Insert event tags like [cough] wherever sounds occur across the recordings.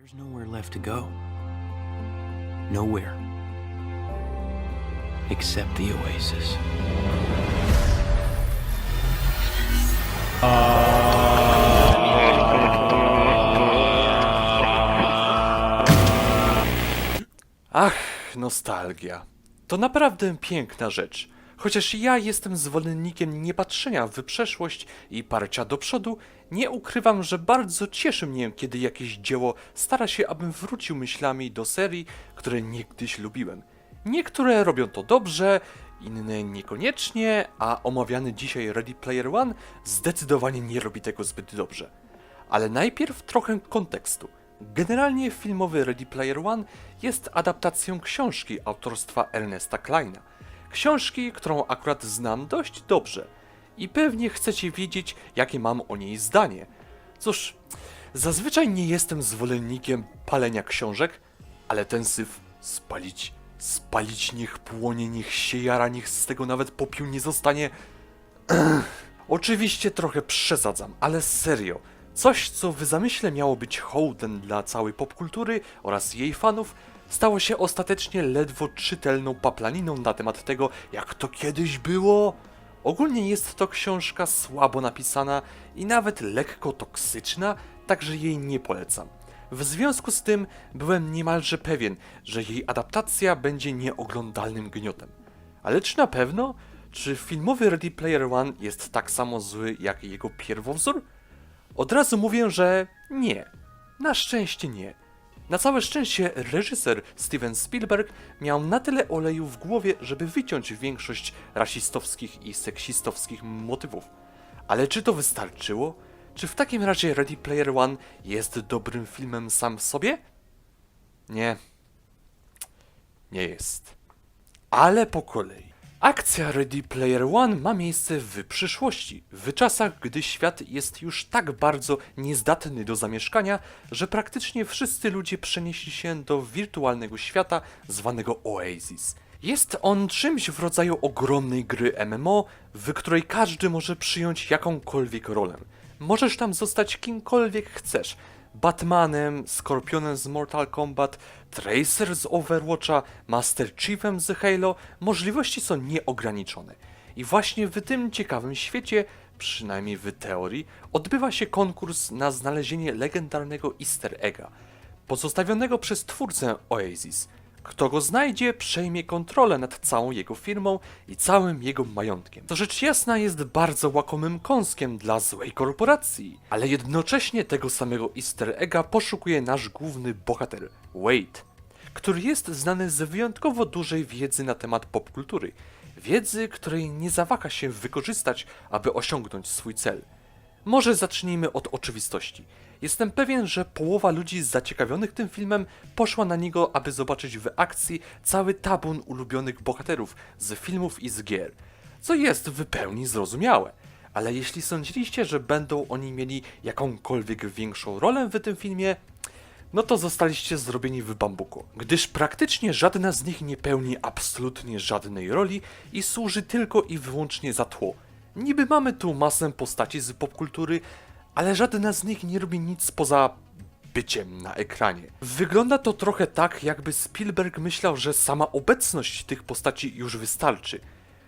There's nowhere left to go. Nowhere. Except the oasis. Ach, nostalgia. To naprawdę piękna rzecz. Chociaż ja jestem zwolennikiem niepatrzenia w przeszłość i parcia do przodu, nie ukrywam, że bardzo cieszy mnie, kiedy jakieś dzieło stara się, abym wrócił myślami do serii, które niegdyś lubiłem. Niektóre robią to dobrze, inne niekoniecznie, a omawiany dzisiaj Ready Player One zdecydowanie nie robi tego zbyt dobrze. Ale najpierw trochę kontekstu. Generalnie filmowy Ready Player One jest adaptacją książki autorstwa Ernesta Kleina. Książki, którą akurat znam dość dobrze. I pewnie chcecie wiedzieć, jakie mam o niej zdanie. Cóż, zazwyczaj nie jestem zwolennikiem palenia książek, ale ten syf spalić, spalić niech płonie, niech się jara, niech z tego nawet popiół nie zostanie. [clears throat] Oczywiście trochę przesadzam, ale serio. Coś, co w zamyśle miało być hołdem dla całej popkultury oraz jej fanów, stało się ostatecznie ledwo czytelną paplaniną na temat tego, jak to kiedyś było. Ogólnie jest to książka słabo napisana i nawet lekko toksyczna, także jej nie polecam. W związku z tym byłem niemalże pewien, że jej adaptacja będzie nieoglądalnym gniotem. Ale czy na pewno? Czy filmowy Ready Player One jest tak samo zły jak jego pierwowzór? Od razu mówię, że nie. Na szczęście nie. Na całe szczęście reżyser Steven Spielberg miał na tyle oleju w głowie, żeby wyciąć większość rasistowskich i seksistowskich motywów. Ale czy to wystarczyło? Czy w takim razie Ready Player One jest dobrym filmem sam w sobie? Nie. Nie jest. Ale po kolei. Akcja Ready Player One ma miejsce w przyszłości, w czasach, gdy świat jest już tak bardzo niezdatny do zamieszkania, że praktycznie wszyscy ludzie przenieśli się do wirtualnego świata zwanego Oasis. Jest on czymś w rodzaju ogromnej gry MMO, w której każdy może przyjąć jakąkolwiek rolę. Możesz tam zostać kimkolwiek chcesz, Batmanem, Skorpionem z Mortal Kombat, Tracer z Overwatcha, Master Chiefem z Halo, możliwości są nieograniczone. I właśnie w tym ciekawym świecie, przynajmniej w teorii, odbywa się konkurs na znalezienie legendarnego easter egga, pozostawionego przez twórcę Oasis. Kto go znajdzie, przejmie kontrolę nad całą jego firmą i całym jego majątkiem. To rzecz jasna jest bardzo łakomym kąskiem dla złej korporacji, ale jednocześnie tego samego easter egga poszukuje nasz główny bohater, Wade, który jest znany z wyjątkowo dużej wiedzy na temat popkultury. Wiedzy, której nie zawaha się wykorzystać, aby osiągnąć swój cel. Może zacznijmy od oczywistości. Jestem pewien, że połowa ludzi zaciekawionych tym filmem poszła na niego, aby zobaczyć w akcji cały tabun ulubionych bohaterów z filmów i z gier. Co jest w pełni zrozumiałe. Ale jeśli sądziliście, że będą oni mieli jakąkolwiek większą rolę w tym filmie, no to zostaliście zrobieni w bambuku, gdyż praktycznie żadna z nich nie pełni absolutnie żadnej roli i służy tylko i wyłącznie za tło. Niby mamy tu masę postaci z popkultury, ale żadna z nich nie robi nic poza byciem na ekranie. Wygląda to trochę tak, jakby Spielberg myślał, że sama obecność tych postaci już wystarczy.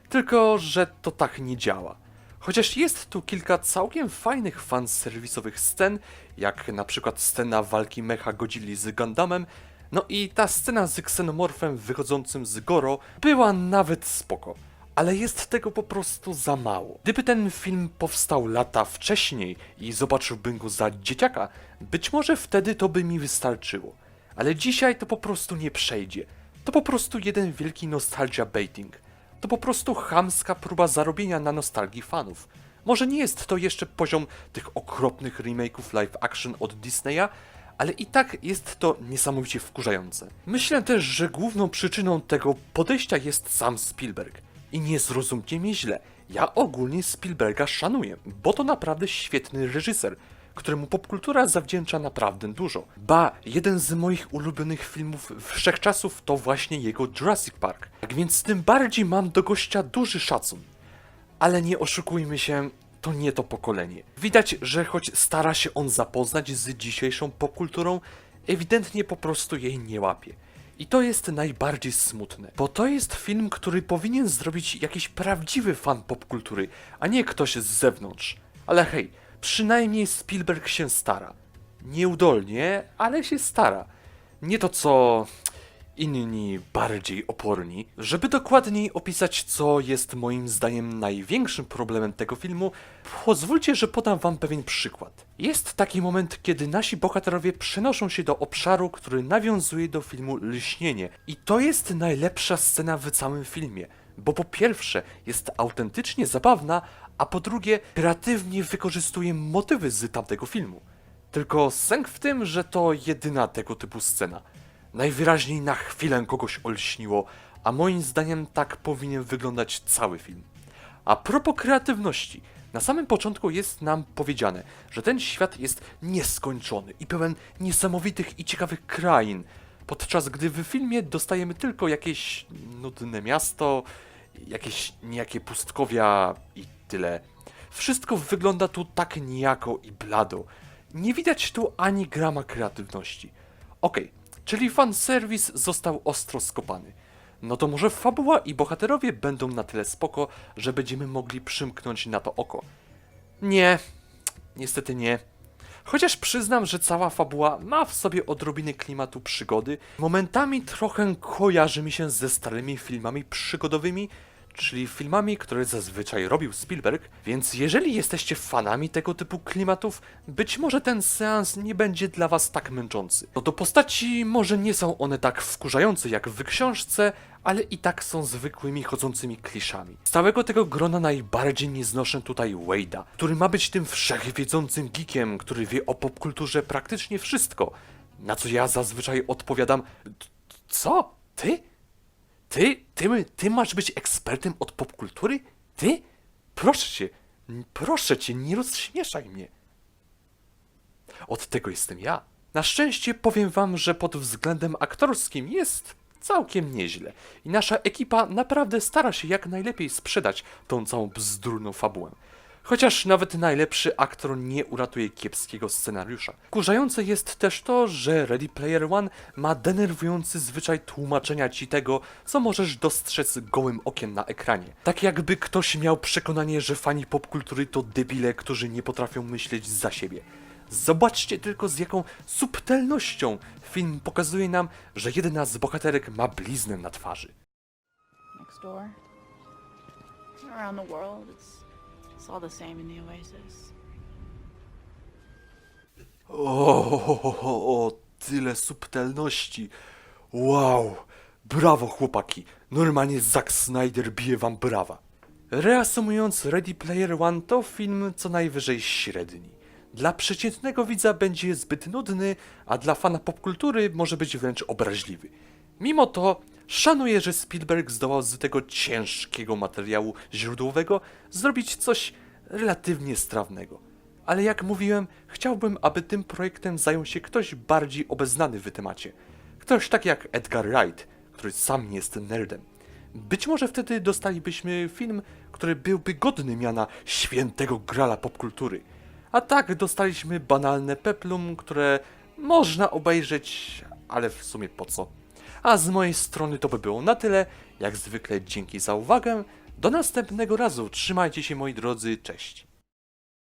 Tylko, że to tak nie działa. Chociaż jest tu kilka całkiem fajnych fanserwisowych scen, jak na przykład scena walki mecha Godzilli z Gundamem, no i ta scena z ksenomorfem wychodzącym z Goro była nawet spoko. Ale jest tego po prostu za mało. Gdyby ten film powstał lata wcześniej i zobaczyłbym go za dzieciaka, być może wtedy to by mi wystarczyło. Ale dzisiaj to po prostu nie przejdzie. To po prostu jeden wielki nostalgia baiting. To po prostu chamska próba zarobienia na nostalgii fanów. Może nie jest to jeszcze poziom tych okropnych remake'ów live action od Disneya, ale i tak jest to niesamowicie wkurzające. Myślę też, że główną przyczyną tego podejścia jest sam Spielberg. I nie zrozumcie mnie źle, ja ogólnie Spielberga szanuję, bo to naprawdę świetny reżyser, któremu popkultura zawdzięcza naprawdę dużo. Ba, jeden z moich ulubionych filmów wszechczasów to właśnie jego Jurassic Park. Tak więc tym bardziej mam do gościa duży szacun. Ale nie oszukujmy się, to nie to pokolenie. Widać, że choć stara się on zapoznać z dzisiejszą popkulturą, ewidentnie po prostu jej nie łapie. I to jest najbardziej smutne, bo to jest film, który powinien zrobić jakiś prawdziwy fan popkultury, a nie ktoś z zewnątrz. Ale hej, przynajmniej Spielberg się stara. Nieudolnie, ale się stara. Nie to co inni bardziej oporni. Żeby dokładniej opisać, co jest moim zdaniem największym problemem tego filmu, pozwólcie, że podam wam pewien przykład. Jest taki moment, kiedy nasi bohaterowie przenoszą się do obszaru, który nawiązuje do filmu Lśnienie. I to jest najlepsza scena w całym filmie. Bo po pierwsze jest autentycznie zabawna, a po drugie kreatywnie wykorzystuje motywy z tamtego filmu. Tylko sęk w tym, że to jedyna tego typu scena. Najwyraźniej na chwilę kogoś olśniło, a moim zdaniem tak powinien wyglądać cały film. A propos kreatywności, na samym początku jest nam powiedziane, że ten świat jest nieskończony i pełen niesamowitych i ciekawych krain, podczas gdy w filmie dostajemy tylko jakieś nudne miasto, jakieś niejakie pustkowia i tyle. Wszystko wygląda tu tak nijako i blado. Nie widać tu ani grama kreatywności. Okej, czyli fanserwis został ostro skopany. No to może fabuła i bohaterowie będą na tyle spoko, że będziemy mogli przymknąć na to oko. Nie, niestety nie. Chociaż przyznam, że cała fabuła ma w sobie odrobinę klimatu przygody, momentami trochę kojarzy mi się ze starymi filmami przygodowymi, czyli filmami, które zazwyczaj robił Spielberg, więc jeżeli jesteście fanami tego typu klimatów, być może ten seans nie będzie dla was tak męczący. No do postaci może nie są one tak wkurzające jak w książce, ale i tak są zwykłymi chodzącymi kliszami. Z całego tego grona najbardziej nie znoszę tutaj Wade'a, który ma być tym wszechwiedzącym geekiem, który wie o popkulturze praktycznie wszystko. Na co ja zazwyczaj odpowiadam: "D- Co? Ty? Ty, ty, ty masz być ekspertem od popkultury? Ty? Proszę cię, proszę cię, nie rozśmieszaj mnie. Od tego jestem ja. Na szczęście powiem wam, że pod względem aktorskim jest całkiem nieźle. I nasza ekipa naprawdę stara się jak najlepiej sprzedać tą całą bzdurną fabułę. Chociaż nawet najlepszy aktor nie uratuje kiepskiego scenariusza. Kurzające jest też to, że Ready Player One ma denerwujący zwyczaj tłumaczenia ci tego, co możesz dostrzec gołym okiem na ekranie. Tak jakby ktoś miał przekonanie, że fani popkultury to debile, którzy nie potrafią myśleć za siebie. Zobaczcie tylko z jaką subtelnością film pokazuje nam, że jedna z bohaterek ma bliznę na twarzy. next door. Around the world, it's, it's all the same in the Oasis. O, tyle subtelności. Wow, brawo chłopaki. Normalnie Zack Snyder bije wam brawa. Reasumując, Ready Player One to film co najwyżej średni. Dla przeciętnego widza będzie zbyt nudny, a dla fana popkultury może być wręcz obraźliwy. Mimo to szanuję, że Spielberg zdołał z tego ciężkiego materiału źródłowego zrobić coś relatywnie strawnego. Ale jak mówiłem, chciałbym, aby tym projektem zajął się ktoś bardziej obeznany w temacie. Ktoś tak jak Edgar Wright, który sam jest nerdem. Być może wtedy dostalibyśmy film, który byłby godny miana świętego grala popkultury. A tak dostaliśmy banalne peplum, które można obejrzeć, ale w sumie po co? A z mojej strony to by było na tyle. Jak zwykle dzięki za uwagę. Do następnego razu. Trzymajcie się moi drodzy. Cześć.